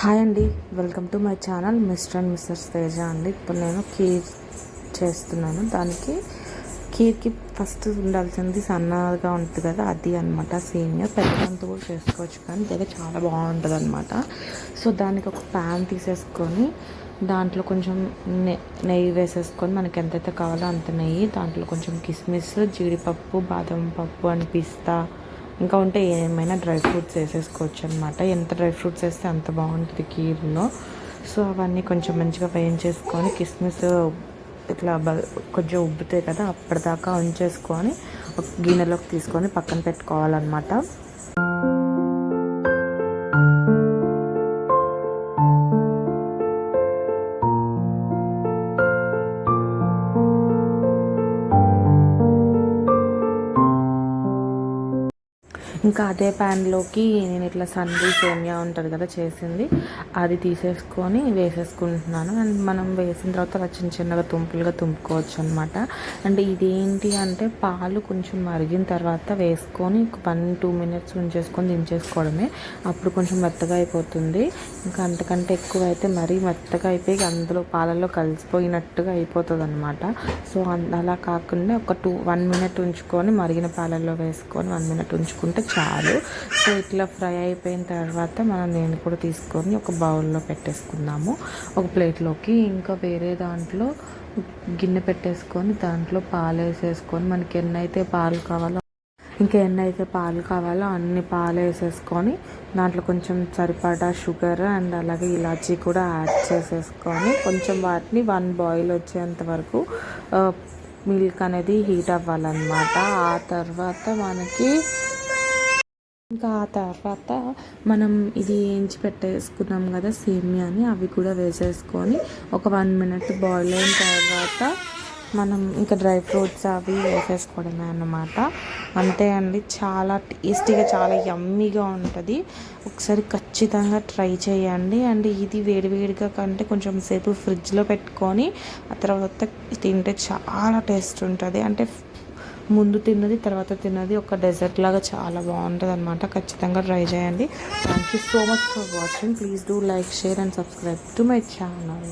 Hi అండి. Welcome to my channel Mr and Mrs Teja అండి. ఇప్పుడు నేను కీర్ చేస్తున్నాను. దానికి కీర్కి ఫస్ట్ ఉండాల్సింది సన్నగా ఉంటుంది కదా అది అనమాట సేమియా పెద్దదంతా కూడా చేసుకోవచ్చు కానీ ఇదైతే చాలా బాగుంటుంది అనమాట సో దానికి ఒక ప్యాన్ తీసేసుకొని దాంట్లో కొంచెం నె నెయ్యి వేసేసుకొని మనకి ఎంతైతే కావాలో అంత నెయ్యి దాంట్లో కొంచెం కిస్మిస్ జీడిపప్పు బాదం పప్పు అండ్ పిస్తా ఇంకా ఉంటే ఏమైనా డ్రై ఫ్రూట్స్ వేసేసుకోవచ్చు అనమాట ఎంత డ్రై ఫ్రూట్స్ వేస్తే అంత బాగుంటుంది కీర్లో. సో అవన్నీ కొంచెం మంచిగా వేయించేసుకొని కిస్మిస్ ఇట్లా బ కొంచెం ఉబ్బుతాయి కదా అప్పటిదాకా ఉంచేసుకొని ఒక గిన్నెలోకి తీసుకొని పక్కన పెట్టుకోవాలన్నమాట. ఇంకా అదే ప్యాన్లోకి నేను ఇట్లా సందీ సేమియా ఉంటుంది కదా చేసింది అది తీసేసుకొని వేసేసుకుంటున్నాను. అండ్ మనం వేసిన తర్వాత అలా చిన్న చిన్నగా తుంపులుగా తుంపుకోవచ్చు అనమాట అండ్ ఇదేంటి అంటే పాలు కొంచెం మరిగిన తర్వాత వేసుకొని వన్ టూ మినిట్స్ ఉంచేసుకొని దించేసుకోవడమే. అప్పుడు కొంచెం మెత్తగా అయిపోతుంది. ఇంకా అంతకంటే ఎక్కువ అయితే మరీ మెత్తగా అయిపోయి అందులో పాలల్లో కలిసిపోయినట్టుగా అయిపోతుంది అనమాట సో అలా కాకుండా ఒక టూ వన్ మినిట్ ఉంచుకొని మరిగిన పాలల్లో వేసుకొని వన్ మినిట్ ఉంచుకుంటే చాలు. సో ఇట్లా ఫ్రై అయిపోయిన తర్వాత మనం నేను కూడా తీసుకొని ఒక బౌల్లో పెట్టేసుకుందాము. ఒక ప్లేట్లోకి ఇంకా వేరే దాంట్లో గిన్నె పెట్టేసుకొని దాంట్లో పాలు వేసేసుకొని మనకి ఎన్నైతే పాలు కావాలో ఇంకా ఎన్నైతే పాలు కావాలో అన్ని పాలు వేసేసుకొని దాంట్లో కొంచెం సరిపడా షుగర్ అండ్ అలాగే ఇలాచీ కూడా యాడ్ చేసేసుకొని కొంచెం వాటిని వన్ బాయిల్ వచ్చేంత వరకు మిల్క్ అనేది హీట్ అవ్వాలన్నమాట. ఆ తర్వాత మనకి ఇంకా ఆ తర్వాత మనం ఇది వేయించి పెట్టేసుకున్నాం కదా సేమియాని అవి కూడా వేసేసుకొని ఒక వన్ మినిట్ బాయిల్ అయిన తర్వాత మనం ఇంకా డ్రై ఫ్రూట్స్ అవి వేసేసుకోవడమే అన్నమాట. అంతే అండి చాలా టేస్టీగా చాలా యమ్మీగా ఉంటుంది. ఒకసారి ఖచ్చితంగా ట్రై చేయండి. అండ్ ఇది వేడివేడిగా కంటే కొంచెం సేపు ఫ్రిడ్జ్లో పెట్టుకొని ఆ తర్వాత తింటే చాలా టేస్ట్ ఉంటుంది. అంటే ముందు తిన్నది తర్వాత తిన్నది. ఒక డెజర్ట్ లాగా చాలా బాగుంటుంది అనమాట ఖచ్చితంగా ట్రై చేయండి. Thank you so much for watching please do like share and subscribe to my channel